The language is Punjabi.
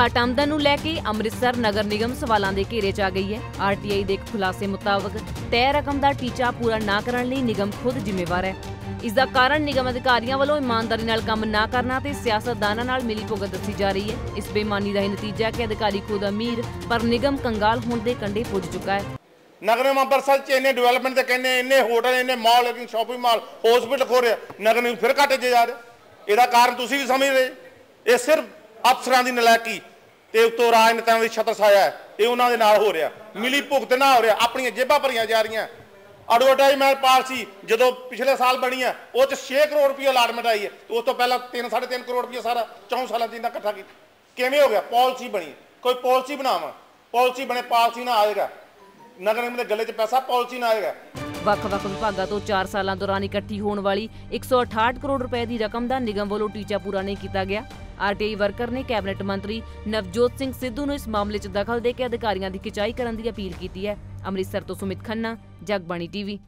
ਘੱਟ ਆਮਦਨ ਨੂੰ ਲੈ ਕੇ ਅੰਮ੍ਰਿਤਸਰ ਨਗਰ ਨਿਗਮ ਸਵਾਲਾਂ ਦੇ ਘੇਰੇ 'ਚ ਆ ਗਈ ਹੈ। ਆਰਟੀਆਈ ਦੇ ਇੱਕ ਖੁਲਾਸੇ ਮੁਤਾਬਕ ਤੈਅ ਰਕਮ ਦਾ ਟੀਚਾ ਪੂਰਾ ਨਾ ਕਰਨ ਲਈ ਨਿਗਮ ਖੁਦ ਜ਼ਿੰਮੇਵਾਰ ਹੈ। ਇਸ ਦਾ ਕਾਰਨ ਨਿਗਮ ਅਧਿਕਾਰੀਆਂ ਵੱਲੋਂ ਇਮਾਨਦਾਰੀ ਨਾਲ ਕੰਮ ਨਾ ਕਰਨਾ ਤੇ ਸਿਆਸਤਦਾਨਾਂ ਨਾਲ ਮਿਲੀਭੁਗਤ ਦੱਸੀ ਜਾ ਰਹੀ ਹੈ। ਇਸ ਬੇਈਮਾਨੀ ਦਾ ਹੀ ਨਤੀਜਾ ਹੈ ਕਿ ਅਧਿਕਾਰੀ ਖੁਦ ਅਮੀਰ, ਪਰ ਨਿਗਮ ਕੰਗਾਲ ਹੋਣ ਦੇ ਕੰਢੇ ਪੁੱਜ ਚੁੱਕਾ ਹੈ। ਨਗਰ ਨਿਗਮ ਅੰਮ੍ਰਿਤਸਰ ਚ ਇੰਨੇ ਡਿਵੈਲਪਮੈਂਟ ਤੇ ਕਹਿੰਦੇ ਇੰਨੇ ਹੋਟਲ ਇੰਨੇ ਮਾਲ ਇੰਨੇ ਸ਼ਾਪਿੰਗ ਮਾਲ ਹਸਪੀਟਲ ਖੋ ਰਿਹਾ। ਨਗਰ ਨਿਗਮ ਫਿਰ ਘਟੇ ਜਾ ਰਿਹਾ। ਇਹਦਾ ਕਾਰਨ ਤੁਸੀਂ ਵੀ ਸਮਝ ਰਹੇ। ਇਹ ਸਿਰਫ ਅਫਸਰਾਂ ਦੀ ਨਲਾਇਕੀ ਤੇ ਉਤੋਂ ਰਾਜਨੇਤਾਵਾਂ ਦੀ ਛਤਰ ਛਾਇਆ ਹੈ ਇਹ ਉਹਨਾਂ ਦੇ ਨਾਲ ਹੋ ਰਿਹਾ। ਮਿਲੀ ਭੁਗਤ ਨਾ ਹੋ ਰਿਹਾ। ਆਪਣੀਆਂ ਜੇਬਾਂ ਭਰੀਆਂ ਜਾ ਰਹੀਆਂ। ਐਡਵਰਟਾਈਜ਼ਮੈਂਟ ਪਾਲਿਸੀ ਜਦੋਂ ਪਿਛਲੇ ਸਾਲ ਬਣੀ ਹੈ ਉਹ ਚ 6 ਕਰੋੜ ਰੁਪਏ ਅਲਾਟਮੈਂਟ ਆਈ ਹੈ। ਉਸ ਤੋਂ ਪਹਿਲਾਂ 3 3.5 ਕਰੋੜ ਰੁਪਏ ਸਾਰਾ 4 ਸਾਲਾਂ ਚ ਇੰਨਾ ਇਕੱਠਾ ਕੀਤਾ। ਕਿਵੇਂ ਹੋ ਗਿਆ? ਪਾਲਿਸੀ ਬਣੀ ਕੋਈ ਪਾਲਿਸੀ ਬਣਾਵਾਂ? ਪਾਲਿਸੀ ਬਣੇ, ਪਾਲਿਸੀ ਨਾ ਆਏਗਾ। ਨਗਰ ਨਿਗਮ ਦੇ ਗੱਲੇ 'ਚ ਪੈਸਾ ਪਾਲਿਸੀ ਨਾ ਆਏਗਾ। ਵੱਖ-ਵੱਖ ਵਿਭਾਗਾਂ ਤੋਂ 4 ਸਾਲਾਂ ਦੌਰਾਨ ਇਕੱਠੀ ਹੋਣ ਵਾਲੀ 168 ਕਰੋੜ ਰੁਪਏ ਦੀ ਰਕਮ ਦਾ ਨਿਗਮ ਵੱਲੋਂ ਟੀਚਾ ਪੂਰਾ ਨਹੀਂ ਕੀਤਾ ਗਿਆ। ਆਰਟੀਆਈ ਵਰਕਰ ਨੇ ਕੈਬਨਿਟ ਮੰਤਰੀ ਨਵਜੋਤ ਸਿੰਘ ਸਿੱਧੂ ਨੂੰ ਇਸ ਮਾਮਲੇ 'ਚ ਦਖਲ ਦੇ ਕੇ ਅਧਿਕਾਰੀਆਂ ਦੀ ਖਿਚਾਈ ਕਰਨ ਦੀ ਅਪੀਲ ਕੀਤੀ ਹੈ। ਅੰਮ੍ਰਿਤਸਰ ਤੋਂ ਸੁਮਿਤ ਖੰਨਾ, ਜਗਬਾਣੀ ਟੀਵੀ।